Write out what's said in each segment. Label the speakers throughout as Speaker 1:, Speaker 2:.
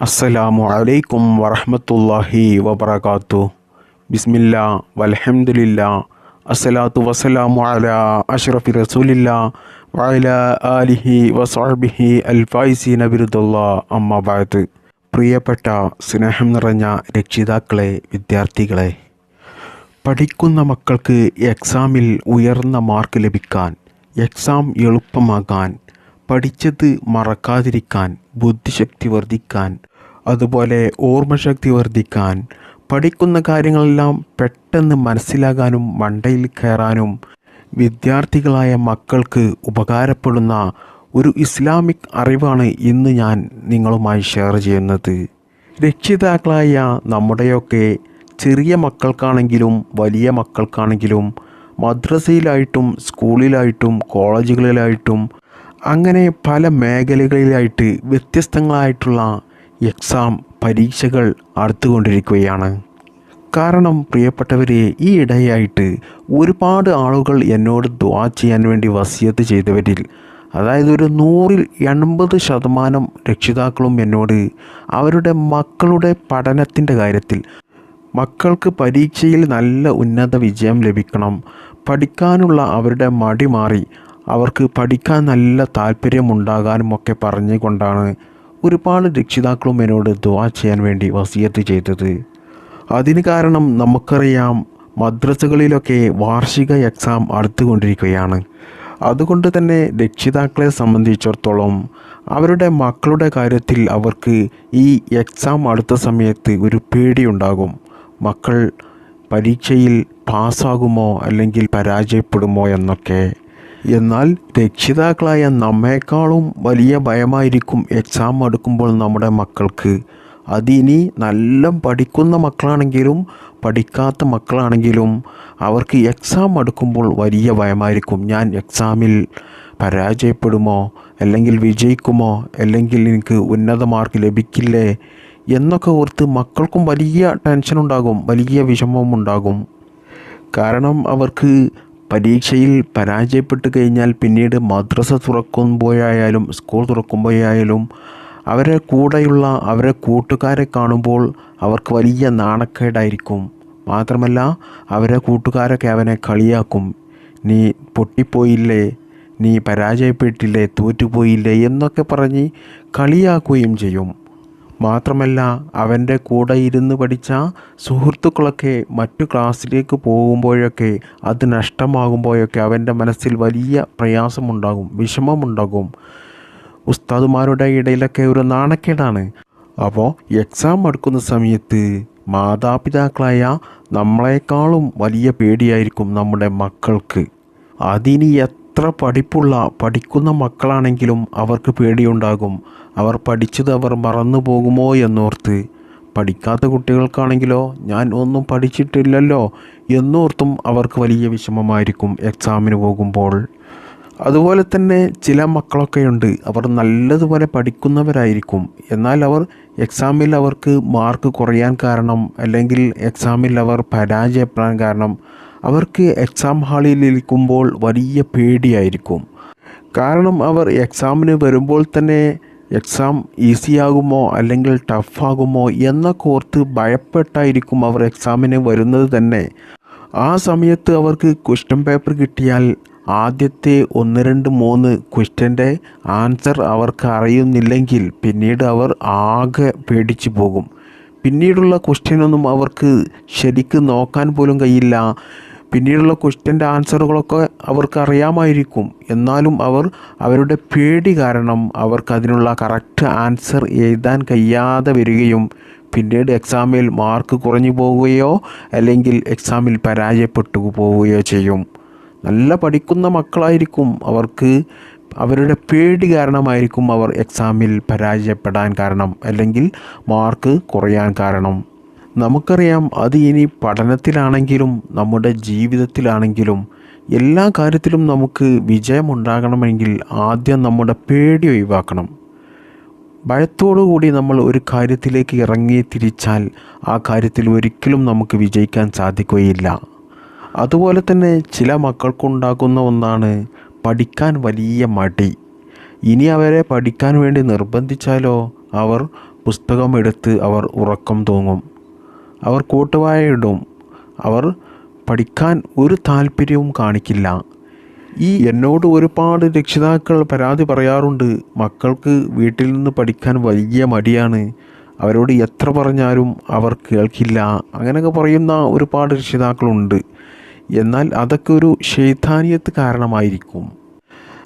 Speaker 1: അസ്സലാമു അലൈക്കും വറഹമത്തല്ലാഹി വബർക്കാത്തു ബിസ്മില്ല വലഹമുല്ല അസ്സലാത്തു വസ്സലാമു അല അഷ്റഫി റസൂലില്ല. വഅല ആലിഹി വസാബിഹി അൽഫായിസി ബിരുദുല്ലാ. അമ്മ ബഅദ്. പ്രിയപ്പെട്ട സ്നേഹം നിറഞ്ഞ രക്ഷിതാക്കളെ വിദ്യാർത്ഥികളെ പഠിക്കുന്ന മക്കൾക്ക് എക്സാമിൽ ഉയർന്ന മാർക്ക് ലഭിക്കാൻ എക്സാം എളുപ്പമാകാൻ പഠിച്ചത് മറക്കാതിരിക്കാൻ ബുദ്ധിശക്തി വർദ്ധിക്കാൻ അതുപോലെ ഓർമ്മശക്തി വർദ്ധിക്കാൻ പഠിക്കുന്ന കാര്യങ്ങളെല്ലാം പെട്ടെന്ന് മനസ്സിലാകാനും മണ്ടയിൽ കയറാനും വിദ്യാർത്ഥികളായ മക്കൾക്ക് ഉപകാരപ്പെടുന്ന ഒരു ഇസ്ലാമിക് അറിവാണ് ഇന്ന് ഞാൻ നിങ്ങളുമായി ഷെയർ ചെയ്യുന്നത്. രക്ഷിതാക്കളായ നമ്മുടെയൊക്കെ ചെറിയ മക്കൾക്കാണെങ്കിലും വലിയ മക്കൾക്കാണെങ്കിലും മദ്രസയിലായിട്ടും സ്കൂളിലായിട്ടും കോളേജുകളിലായിട്ടും അങ്ങനെ പല മേഖലകളിലായിട്ട് വ്യത്യസ്തങ്ങളായിട്ടുള്ള എക്സാം പരീക്ഷകൾ അടുത്തുകൊണ്ടിരിക്കുകയാണ്. കാരണം പ്രിയപ്പെട്ടവരെ ഈ ഇടയായിട്ട് ഒരുപാട് ആളുകൾ എന്നോട് ദ്വാ ചെയ്യാൻ വേണ്ടി വസിയത്ത് ചെയ്തവരിൽ അതായത് ഒരു നൂറിൽ എൺപത് ശതമാനം രക്ഷിതാക്കളും എന്നോട് അവരുടെ മക്കളുടെ പഠനത്തിന്റെ കാര്യത്തിൽ മക്കൾക്ക് പരീക്ഷയിൽ നല്ല ഉന്നത വിജയം ലഭിക്കണം പഠിക്കാനുള്ള അവരുടെ മടി മാറി അവർക്ക് പഠിക്കാൻ നല്ല താല്പര്യമുണ്ടാകാനും ഒക്കെ പറഞ്ഞുകൊണ്ടാണ് ഒരുപാട് രക്ഷിതാക്കളും എന്നോട് ദുവാ ചെയ്യാൻ വേണ്ടി വസീയത്ത് ചെയ്തത്. അതിന് കാരണം നമുക്കറിയാം മദ്രസകളിലൊക്കെ വാർഷിക എക്സാം അടുത്തുകൊണ്ടിരിക്കുകയാണ്. അതുകൊണ്ട് തന്നെ രക്ഷിതാക്കളെ സംബന്ധിച്ചിടത്തോളം അവരുടെ മക്കളുടെ കാര്യത്തിൽ അവർക്ക് ഈ എക്സാം അടുത്ത സമയത്ത് ഒരു പേടിയുണ്ടാകും. മക്കൾ പരീക്ഷയിൽ പാസ്സാകുമോ അല്ലെങ്കിൽ പരാജയപ്പെടുമോ എന്നൊക്കെ. എന്നാൽ രക്ഷിതാക്കളായ നമ്മേക്കാളും വലിയ ഭയമായിരിക്കും എക്സാം എടുക്കുമ്പോൾ നമ്മുടെ മക്കൾക്ക്. അതിനി നല്ല പഠിക്കുന്ന മക്കളാണെങ്കിലും പഠിക്കാത്ത മക്കളാണെങ്കിലും അവർക്ക് എക്സാം എടുക്കുമ്പോൾ വലിയ ഭയമായിരിക്കും. ഞാൻ എക്സാമിൽ പരാജയപ്പെടുമോ അല്ലെങ്കിൽ വിജയിക്കുമോ അല്ലെങ്കിൽ എനിക്ക് ഉന്നത മാർക്ക് ലഭിക്കില്ലേ എന്നൊക്കെ ഓർത്ത് മക്കൾക്കും വലിയ ടെൻഷൻ ഉണ്ടാകും വലിയ വിഷമവും ഉണ്ടാകും. കാരണം അവർക്ക് പരീക്ഷയിൽ പരാജയപ്പെട്ട് കഴിഞ്ഞാൽ പിന്നീട് മദ്രസ തുറക്കുമ്പോഴായാലും സ്കൂൾ തുറക്കുമ്പോഴായാലും അവരെ കൂടെയുള്ള അവരെ കൂട്ടുകാരെ കാണുമ്പോൾ അവർക്ക് വലിയ നാണക്കേടായിരിക്കും. മാത്രമല്ല അവരെ കൂട്ടുകാരൊക്കെ അവനെ കളിയാക്കും. നീ പൊട്ടിപ്പോയില്ലേ? നീ പരാജയപ്പെട്ടില്ലേ? തോറ്റുപോയില്ലേ? എന്നൊക്കെ പറഞ്ഞ് കളിയാക്കുകയും ചെയ്യും. മാത്രമല്ല അവന്റെ കൂടെ ഇരുന്ന് പഠിച്ച സുഹൃത്തുക്കളൊക്കെ മറ്റു ക്ലാസ്സിലേക്ക് പോകുമ്പോഴൊക്കെ അത് നഷ്ടമാകുമ്പോഴൊക്കെ അവന്റെ മനസ്സിൽ വലിയ പ്രയാസമുണ്ടാകും വിഷമമുണ്ടാകും. ഉസ്താദുമാരുടെ ഇടയിലൊക്കെ ഒരു നാണക്കേടാണ്. അപ്പോൾ എക്സാം അടുക്കുന്ന സമയത്ത് മാതാപിതാക്കളായ നമ്മളെക്കാളും വലിയ പേടിയായിരിക്കും നമ്മുടെ മക്കൾക്ക്. അതിന് എത്ര പഠിപ്പുള്ള പഠിക്കുന്ന മക്കളാണെങ്കിലും അവർക്ക് പേടിയുണ്ടാകും. അവർ പഠിച്ചത് അവർ മറന്നു പോകുമോ എന്നോർത്ത് പഠിക്കാത്ത കുട്ടികൾക്കാണെങ്കിലോ ഞാൻ ഒന്നും പഠിച്ചിട്ടില്ലല്ലോ എന്നോർത്തും അവർക്ക് വലിയ വിഷമമായിരിക്കും എക്സാമിന് പോകുമ്പോൾ. അതുപോലെ തന്നെ ചില മക്കളൊക്കെയുണ്ട് അവർ നല്ലതുപോലെ പഠിക്കുന്നവരായിരിക്കും. എന്നാൽ അവർ എക്സാമിൽ അവർക്ക് മാർക്ക് കുറയാൻ കാരണം അല്ലെങ്കിൽ എക്സാമിൽ അവർ പരാജയപ്പെടാൻ കാരണം അവർക്ക് എക്സാം ഹാളിൽ ഇരിക്കുമ്പോൾ വലിയ പേടിയായിരിക്കും. കാരണം അവർ എക്സാമിന് വരുമ്പോൾ തന്നെ എക്സാം ഈസിയാകുമോ അല്ലെങ്കിൽ ടഫാകുമോ എന്നൊക്കെ ഓർത്ത് ഭയപ്പെട്ടായിരിക്കും അവർ എക്സാമിന് വരുന്നത് തന്നെ. ആ സമയത്ത് അവർക്ക് ക്വസ്റ്റ്യൻ പേപ്പർ കിട്ടിയാൽ ആദ്യത്തെ ഒന്ന് രണ്ട് മൂന്ന് ക്വസ്റ്റ്യന്റെ ആൻസർ അവർക്ക് അറിയുന്നില്ലെങ്കിൽ പിന്നീട് അവർ ആകെ പേടിച്ചു പോകും. പിന്നീടുള്ള ക്വസ്റ്റ്യനൊന്നും അവർക്ക് ശരിക്ക് നോക്കാൻ പോലും കഴിയില്ല. പിന്നീടുള്ള ക്വസ്റ്റ്യന്റെ ആൻസറുകളൊക്കെ അവർക്ക് അറിയാമായിരിക്കും. എന്നാലും അവർ അവരുടെ പേടി കാരണം അവർക്ക് അതിനുള്ള കറക്റ്റ് ആൻസർ എഴുതാൻ കഴിയാതെ വരികയും പിന്നീട് എക്സാമിൽ മാർക്ക് കുറഞ്ഞു പോവുകയോ അല്ലെങ്കിൽ എക്സാമിൽ പരാജയപ്പെട്ടു പോവുകയോ ചെയ്യും. നല്ല പഠിക്കുന്ന മക്കളായിരിക്കും. അവർക്ക് അവരുടെ പേടി കാരണമായിരിക്കും അവർ എക്സാമിൽ പരാജയപ്പെടാൻ കാരണം അല്ലെങ്കിൽ മാർക്ക് കുറയാൻ കാരണം. നമുക്കറിയാം അത് ഇനി പഠനത്തിലാണെങ്കിലും നമ്മുടെ ജീവിതത്തിലാണെങ്കിലും എല്ലാ കാര്യത്തിലും നമുക്ക് വിജയമുണ്ടാകണമെങ്കിൽ ആദ്യം നമ്മുടെ പേടി ഒഴിവാക്കണം. ഭയത്തോടുകൂടി നമ്മൾ ഒരു കാര്യത്തിലേക്ക് ഇറങ്ങി തിരിച്ചാൽ ആ കാര്യത്തിൽ ഒരിക്കലും നമുക്ക് വിജയിക്കാൻ സാധിക്കുകയില്ല. അതുപോലെ തന്നെ ചില മക്കൾക്കുണ്ടാകുന്ന ഒന്നാണ് പഠിക്കാൻ വലിയ മടി. ഇനി അവരെ പഠിക്കാൻ വേണ്ടി നിർബന്ധിച്ചാലോ അവർ പുസ്തകം എടുത്ത് അവർ ഉറക്കം തൂങ്ങും. അവർ കൂട്ടുവായ ഇടും അവർ പഠിക്കാൻ ഒരു താല്പര്യവും കാണിക്കില്ല. ഈ എന്നോട് ഒരുപാട് രക്ഷിതാക്കൾ പരാതി പറയാറുണ്ട്. മക്കൾക്ക് വീട്ടിൽ നിന്ന് പഠിക്കാൻ വലിയ മടിയാണ്. അവരോട് എത്ര പറഞ്ഞാലും അവർ കേൾക്കില്ല. അങ്ങനെയൊക്കെ പറയുന്ന ഒരുപാട് രക്ഷിതാക്കളുണ്ട്. എന്നാൽ അതൊക്കെ ഒരു ശൈതാനിയത്ത് കാരണമായിരിക്കും.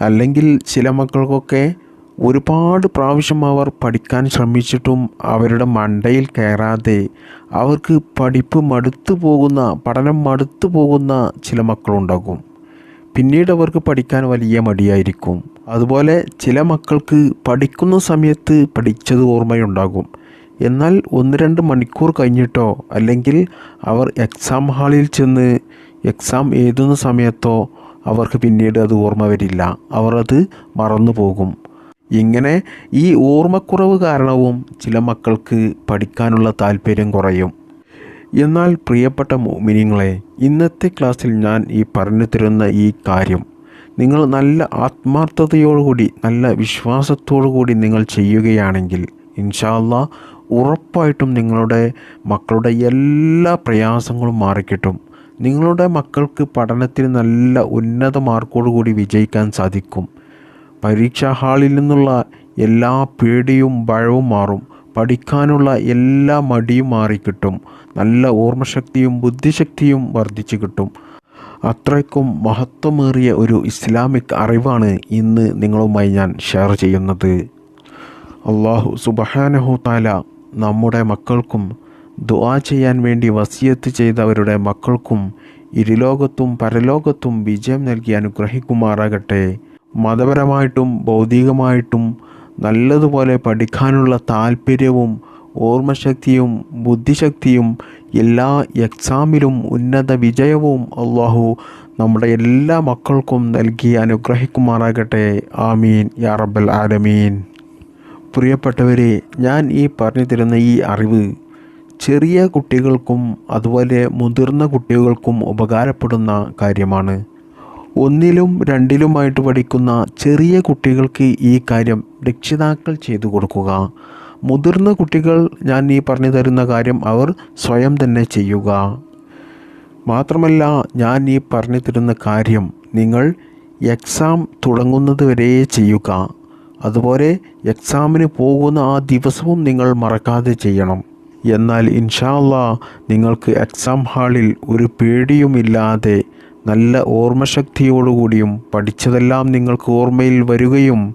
Speaker 1: അല്ലെങ്കിൽ ചില മക്കൾക്കൊക്കെ ഒരുപാട് പ്രാവശ്യം അവർ പഠിക്കാൻ ശ്രമിച്ചിട്ടും അവരുടെ മണ്ടയിൽ കയറാതെ അവർക്ക് പഠിപ്പ് മടുത്തു പോകുന്ന പഠനം മടുത്തു പോകുന്ന ചില മക്കളുണ്ടാകും. പിന്നീട് അവർക്ക് പഠിക്കാൻ വലിയ മടിയായിരിക്കും. അതുപോലെ ചില മക്കൾക്ക് പഠിക്കുന്ന സമയത്ത് പഠിച്ചത് ഓർമ്മയുണ്ടാകും. എന്നാൽ ഒന്ന് രണ്ട് മണിക്കൂർ കഴിഞ്ഞിട്ടോ അല്ലെങ്കിൽ അവർ എക്സാം ഹാളിൽ ചെന്ന് എക്സാം എഴുതുന്ന സമയത്തോ അവർക്ക് പിന്നീട് അത് ഓർമ്മ വരില്ല. അവർ അത് മറന്നു പോകും. ഇങ്ങനെ ഈ ഓർമ്മക്കുറവ് കാരണവും ചില മക്കൾക്ക് പഠിക്കാനുള്ള താല്പര്യം കുറയും. എന്നാൽ പ്രിയപ്പെട്ട മോമിനിങ്ങളെ ഇന്നത്തെ ക്ലാസ്സിൽ ഞാൻ ഈ പറഞ്ഞു തരുന്ന ഈ കാര്യം നിങ്ങൾ നല്ല ആത്മാർത്ഥതയോടുകൂടി നല്ല വിശ്വാസത്തോടു കൂടി നിങ്ങൾ ചെയ്യുകയാണെങ്കിൽ ഇൻഷാല്ല ഉറപ്പായിട്ടും നിങ്ങളുടെ മക്കളുടെ എല്ലാ പ്രയാസങ്ങളും മാറിക്കിട്ടും. നിങ്ങളുടെ മക്കൾക്ക് പഠനത്തിൽ നല്ല ഉന്നത മാർക്കോടുകൂടി വിജയിക്കാൻ സാധിക്കും. പരീക്ഷാ ഹാളിൽ നിന്നുള്ള എല്ലാ പേടിയും ഭയവും മാറും. പഠിക്കാനുള്ള എല്ലാ മടിയും മാറിക്കിട്ടും. നല്ല ഓർമ്മശക്തിയും ബുദ്ധിശക്തിയും വർദ്ധിച്ചു കിട്ടും. അത്രയ്ക്കും മഹത്വമേറിയ ഒരു ഇസ്ലാമിക് അറിവാണ് ഇന്ന് നിങ്ങളുമായി ഞാൻ ഷെയർ ചെയ്യുന്നത്. അള്ളാഹു സുബഹാനഹു താല നമ്മുടെ മക്കൾക്കും ദുആ ചെയ്യാൻ വേണ്ടി വസിയത്ത് ചെയ്തവരുടെ മക്കൾക്കും ഇരുലോകത്തും പരലോകത്തും വിജയം നൽകി അനുഗ്രഹിക്കുമാറാകട്ടെ. മതപരമായിട്ടും ഭൗതികമായിട്ടും നല്ലതുപോലെ പഠിക്കാനുള്ള താല്പര്യവും ഓർമ്മശക്തിയും ബുദ്ധിശക്തിയും എല്ലാ എക്സാമിലും ഉന്നത വിജയവും അള്ളാഹു നമ്മുടെ എല്ലാ മക്കൾക്കും നൽകി അനുഗ്രഹിക്കുമാറാകട്ടെ. ആമീൻ. യാ റബ്ബൽ ആലമീൻ. പ്രിയപ്പെട്ടവരെ ഞാൻ ഈ പറഞ്ഞു തരുന്ന ഈ അറിവ് ചെറിയ കുട്ടികൾക്കും അതുപോലെ മുതിർന്ന കുട്ടികൾക്കും ഉപകാരപ്പെടുന്ന കാര്യമാണ്. ഒന്നിലും രണ്ടിലുമായിട്ട് പഠിക്കുന്ന ചെറിയ കുട്ടികൾക്ക് ഈ കാര്യം രക്ഷിതാക്കൾ ചെയ്തു കൊടുക്കുക. മുതിർന്ന കുട്ടികൾ ഞാൻ ഈ പറഞ്ഞു തരുന്ന കാര്യം അവർ സ്വയം തന്നെ ചെയ്യുക. മാത്രമല്ല ഞാൻ ഈ പറഞ്ഞു തരുന്ന കാര്യം നിങ്ങൾ എക്സാം തുടങ്ങുന്നത് ചെയ്യുക. അതുപോലെ എക്സാമിന് പോകുന്ന ആ ദിവസവും നിങ്ങൾ മറക്കാതെ ചെയ്യണം. എന്നാൽ ഇൻഷാല്ല നിങ്ങൾക്ക് എക്സാം ഹാളിൽ ഒരു പേടിയുമില്ലാതെ നല്ല ഓർമ്മശക്തിയോടുകൂടിയും പഠിച്ചതെല്ലാം നിങ്ങൾക്ക് ഓർമ്മയിൽ വരികയും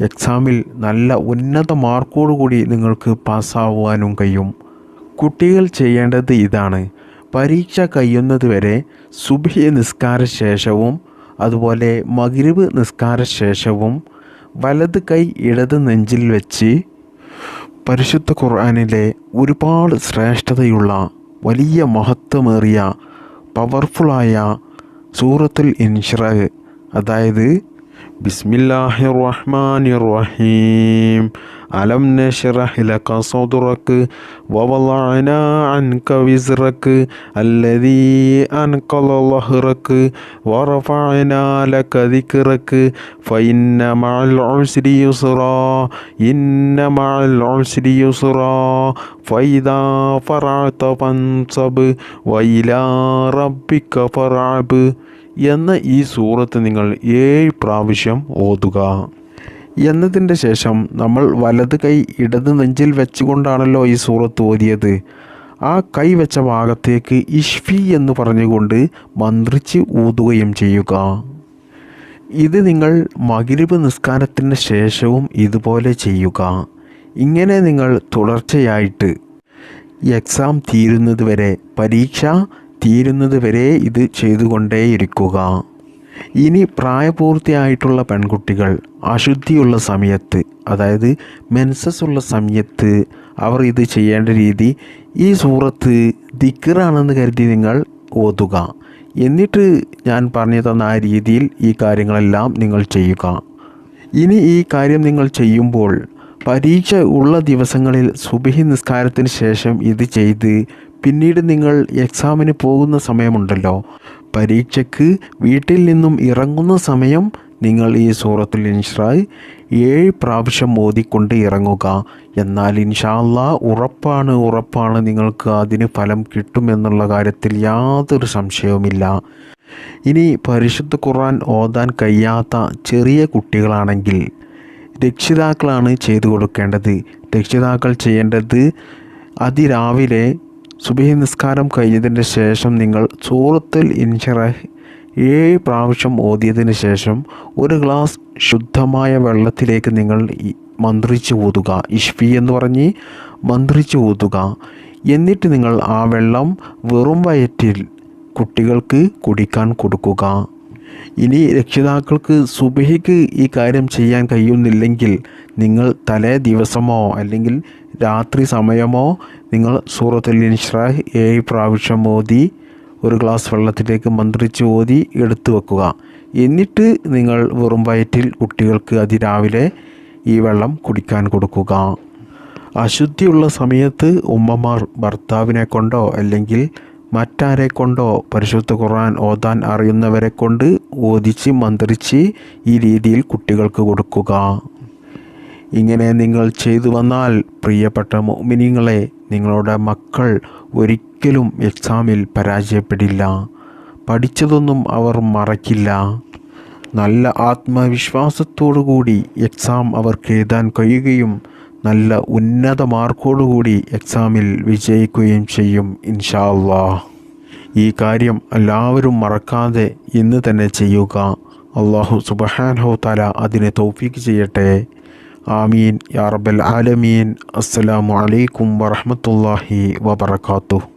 Speaker 1: എക്സാമിൽ നല്ല ഉന്നത മാർക്കോടുകൂടി നിങ്ങൾക്ക് പാസ്സാവാനും കഴിയും. കുട്ടികൾ ചെയ്യേണ്ടത് ഇതാണ്. പരീക്ഷ കഴിയുന്നത് വരെ സുബഹി നിസ്കാര ശേഷവും അതുപോലെ മഗ്രിബ് നിസ്കാര ശേഷവും വലത് കൈ ഇടത് നെഞ്ചിൽ വെച്ച് പരിശുദ്ധ ഖുർആാനിലെ ഒരുപാട് ശ്രേഷ്ഠതയുള്ള വലിയ മഹത്വമേറിയ പവർഫുള്ളായ സൂറത്തുൽ ഇൻഷ്റ അതായത് بسم الله الرحمن الرحيم ألم نشرح لك صدرك ووضعنا عنك وزرك الذي أنقل ظهرك ورفعنا لك ذكرك فإن مع العسر يسرا إن مع العسر يسرا فإذا فرعت فانصب وإلى ربك فارعب എന്ന ഈ സൂറത്ത് നിങ്ങൾ ഏഴ് പ്രാവശ്യം ഓതുക. എന്നതിന്റെ ശേഷം നമ്മൾ വലത് കൈ ഇടത് നെഞ്ചിൽ വെച്ചുകൊണ്ടാണല്ലോ ഈ സൂറത്ത് ഓതിയത്. ആ കൈ വെച്ച ഭാഗത്തേക്ക് ഇഷ്ഫി എന്ന് പറഞ്ഞുകൊണ്ട് മന്ത്രിച്ച് ഊതുകയും ചെയ്യുക. ഇത് നിങ്ങൾ മകിരിബ് നിസ്കാരത്തിന് ശേഷവും ഇതുപോലെ ചെയ്യുക. ഇങ്ങനെ നിങ്ങൾ തുടർച്ചയായിട്ട് എക്സാം തീരുന്നതുവരെ പരീക്ഷ തീരുന്നത് വരെ ഇത് ചെയ്തുകൊണ്ടേയിരിക്കുക. ഇനി പ്രായപൂർത്തിയായിട്ടുള്ള പെൺകുട്ടികൾ അശുദ്ധിയുള്ള സമയത്ത് അതായത് മെൻസസ് ഉള്ള സമയത്ത് അവർ ഇത് ചെയ്യേണ്ട രീതി ഈ സൂറത്ത് ദിക്കറാണെന്ന് കരുതി നിങ്ങൾ ഓതുക. എന്നിട്ട് ഞാൻ പറഞ്ഞു തന്ന ആ രീതിയിൽ ഈ കാര്യങ്ങളെല്ലാം നിങ്ങൾ ചെയ്യുക. ഇനി ഈ കാര്യം നിങ്ങൾ ചെയ്യുമ്പോൾ പരീക്ഷ ഉള്ള ദിവസങ്ങളിൽ സുബഹി നിസ്കാരത്തിന് ശേഷം ഇത് ചെയ്ത് പിന്നീട് നിങ്ങൾ എക്സാമിന് പോകുന്ന സമയമുണ്ടല്ലോ. പരീക്ഷയ്ക്ക് വീട്ടിൽ നിന്നും ഇറങ്ങുന്ന സമയം നിങ്ങൾ ഈ സൂറത്തുൽ ഇൻഷ്രായ് ഏഴ് പ്രാവശ്യം ഓതിക്കൊണ്ട് ഇറങ്ങുക. എന്നാൽ ഇൻഷാല്ല ഉറപ്പാണ് ഉറപ്പാണ് നിങ്ങൾക്ക് അതിന് ഫലം കിട്ടുമെന്നുള്ള കാര്യത്തിൽ യാതൊരു സംശയവുമില്ല. ഇനി പരിശുദ്ധ ഖുർആൻ ഓതാൻ കഴിയാത്ത ചെറിയ കുട്ടികളാണെങ്കിൽ രക്ഷിതാക്കളാണ് ചെയ്തു കൊടുക്കേണ്ടത്. രക്ഷിതാക്കൾ ചെയ്യേണ്ടത് അതിരാവിലെ സുബഹി നിസ്കാരം കഴിഞ്ഞതിന് ശേഷം നിങ്ങൾ സൂറത്തുൽ ഇൻഷറഹ് ഏഴ് പ്രാവശ്യം ഓതിയതിന് ശേഷം ഒരു ഗ്ലാസ് ശുദ്ധമായ വെള്ളത്തിലേക്ക് നിങ്ങൾ മന്ത്രിച്ച് ഊതുക. ഇഷ്ഫി എന്ന് പറഞ്ഞ് മന്ത്രിച്ച് ഊതുക. എന്നിട്ട് നിങ്ങൾ ആ വെള്ളം വെറും വയറ്റിൽ കുട്ടികൾക്ക് കുടിക്കാൻ കൊടുക്കുക. ഇനി രക്ഷിതാക്കൾക്ക് സുബഹിക്ക് ഈ കാര്യം ചെയ്യാൻ കഴിയുന്നില്ലെങ്കിൽ നിങ്ങൾ തലേ ദിവസമോ അല്ലെങ്കിൽ രാത്രി സമയമോ നിങ്ങൾ സൂറത്തുൽ ഇൻഷ്രാഹ് ഏഴ് പ്രാവശ്യം ഓതി ഒരു ഗ്ലാസ് വെള്ളത്തിലേക്ക് മന്ത്രിച്ച് ഓതി എടുത്തു വെക്കുക. എന്നിട്ട് നിങ്ങൾ വെറും വയറ്റിൽ കുട്ടികൾക്ക് അതിരാവിലെ ഈ വെള്ളം കുടിക്കാൻ കൊടുക്കുക. അശുദ്ധിയുള്ള സമയത്ത് ഉമ്മമാർ ഭർത്താവിനെ കൊണ്ടോ അല്ലെങ്കിൽ മറ്റാരെ കൊണ്ടോ പരിശുദ്ധ ഖുർആൻ ഓതാൻ അറിയുന്നവരെ കൊണ്ട് ഓതിച്ച് മന്ത്രിച്ച് ഈ രീതിയിൽ കുട്ടികൾക്ക് കൊടുക്കുക. ഇങ്ങനെ നിങ്ങൾ ചെയ്തു വന്നാൽ പ്രിയപ്പെട്ട മോമിനിങ്ങളെ നിങ്ങളുടെ മക്കൾ ഒരിക്കലും എക്സാമിൽ പരാജയപ്പെടില്ല. പഠിച്ചതൊന്നും അവർ മറക്കില്ല. നല്ല ആത്മവിശ്വാസത്തോടു കൂടി എക്സാം അവർക്ക് എഴുതാൻ കഴിയുകയും നല്ല ഉന്നത മാർക്കോടുകൂടി എക്സാമിൽ വിജയിക്കുകയും ചെയ്യും ഇൻഷാ അള്ളാ ഈ കാര്യം എല്ലാവരും മറക്കാതെ ഇന്ന് തന്നെ ചെയ്യുക. അള്ളാഹു സുബഹാൻഹോ തല അതിനെ തൗഫീക്ക് ചെയ്യട്ടെ. ആമീൻ. യാ റബ്ബൽ ആലമീൻ. അസ്സലാമു അലൈക്കും വറഹ്മത്തുള്ളാഹി വബറകാതുഹു.